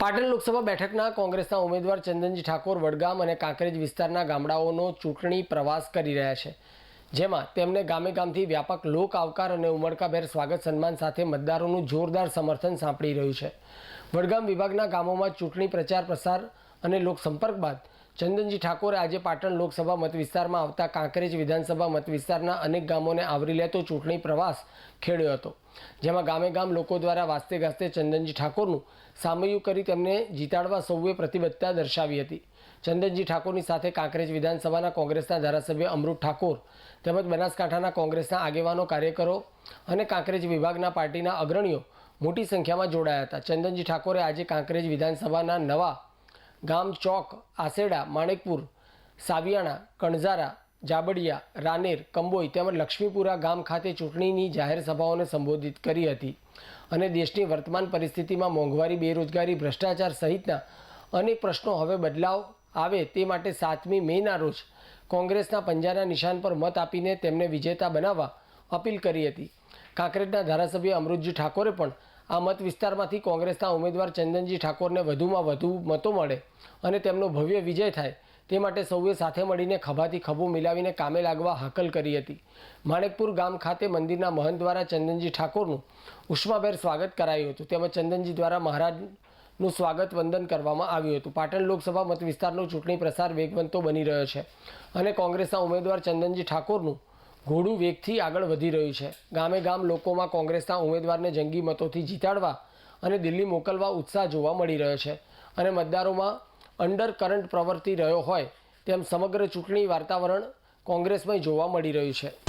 પાટણ લોકસભા બેઠકના કોંગ્રેસના ઉમેદવાર ચંદનજી ઠાકોર વડગામ અને કાંકરેજ વિસ્તારના ગામડાઓનો ચૂંટણી પ્રવાસ કરી રહ્યા છે. જેમાં તેમને ગામે ગામથી વ્યાપક લોક આવકાર અને ઉમળકાભેર સ્વાગત સન્માન સાથે મતદારોનું જોરદાર સમર્થન સાંપડી રહ્યું છે. વડગામ વિભાગના ગામોમાં ચૂંટણી પ્રચાર પ્રસાર અને લોકસંપર્ક બાદ ચંદનજી ઠાકોરે આજે પાટણ લોકસભા મત વિસ્તારમાં આવતા કાંકરેજ વિધાનસભા મત વિસ્તારના અનેક ગામોને આવરી લેતો ચૂંટણી પ્રવાસ ખેડ્યો હતો. જેમાં ગામે ગામ લોકો દ્વારા વાસ્તે ગાસ્તે ચંદનજી ઠાકોરનું સામયું કરી તેમને જીતાડવા સૌએ પ્રતિબદ્ધતા દર્શાવી હતી. ચંદનજી ઠાકોરની સાથે કાંકરેજ વિધાનસભાના કોંગ્રેસના ધારાસભ્ય અમૃત ઠાકોર તેમજ બનાસકાંઠાના કોંગ્રેસના આગેવાનો, કાર્યકરો અને કાંકરેજ વિભાગના પાર્ટીના અગ્રણીઓ મોટી સંખ્યામાં જોડાયા હતા. ચંદનજી ઠાકોરે આજે કાંકરેજ વિધાનસભાના નવા ગામ ચોક, આસેડા, માણેકપુર, સાવિયાણા, કણઝારા જાબડિયા, રાનેર, કંબોઈ તેમજ લક્ષ્મીપુરા ગામ ખાતે ચૂંટણીની જાહેર સભાઓને સંબોધિત કરી હતી અને દેશની વર્તમાન પરિસ્થિતિમાં મોંઘવારી, બેરોજગારી, ભ્રષ્ટાચાર સહિતના અનેક પ્રશ્નો હવે બદલાવ આવે તે માટે સાતમી મેના રોજ કોંગ્રેસના પંજાના નિશાન પર મત આપીને તેમને વિજેતા બનાવવા અપીલ કરી હતી. કાંકરેજના ધારાસભ્ય અમૃતજી ઠાકોરે પણ આ મત વિસ્તારમાંથી કોંગ્રેસના ઉમેદવાર ચંદનજી ઠાકોરને વધુમાં વધુ મતો મળે અને તેમનો ભવ્ય વિજય થાય તે માટે સૌએ સાથે મળીને ખભાથી ખભું મિલાવીને કામે લાગવા હાકલ કરી હતી. માણેકપુર ગામ ખાતે મંદિરના મહંત દ્વારા ચંદનજી ઠાકોરનું ઉષ્માભેર સ્વાગત કરાયું હતું. તેમજ ચંદનજી દ્વારા મહારાજનું સ્વાગત વંદન કરવામાં આવ્યું હતું. પાટણ લોકસભા મત વિસ્તારનો ચૂંટણી પ્રસાર વેગવંતો બની રહ્યો છે અને કોંગ્રેસના ઉમેદવાર ચંદનજી ઠાકોરનું ઘોડું વેગથી આગળ વધી રહ્યું છે. ગામે ગામ લોકોમાં કોંગ્રેસના ઉમેદવારને જંગી મતોથી જીતાડવા અને દિલ્હી મોકલવા ઉત્સાહ જોવા મળી રહ્યો છે અને મતદારોમાં અંડર કરંટ પ્રવર્તી રહ્યો હોય તેમ સમગ્ર ચૂંટણી વાતાવરણ કોંગ્રેસમાં જોવા મળી રહ્યું છે.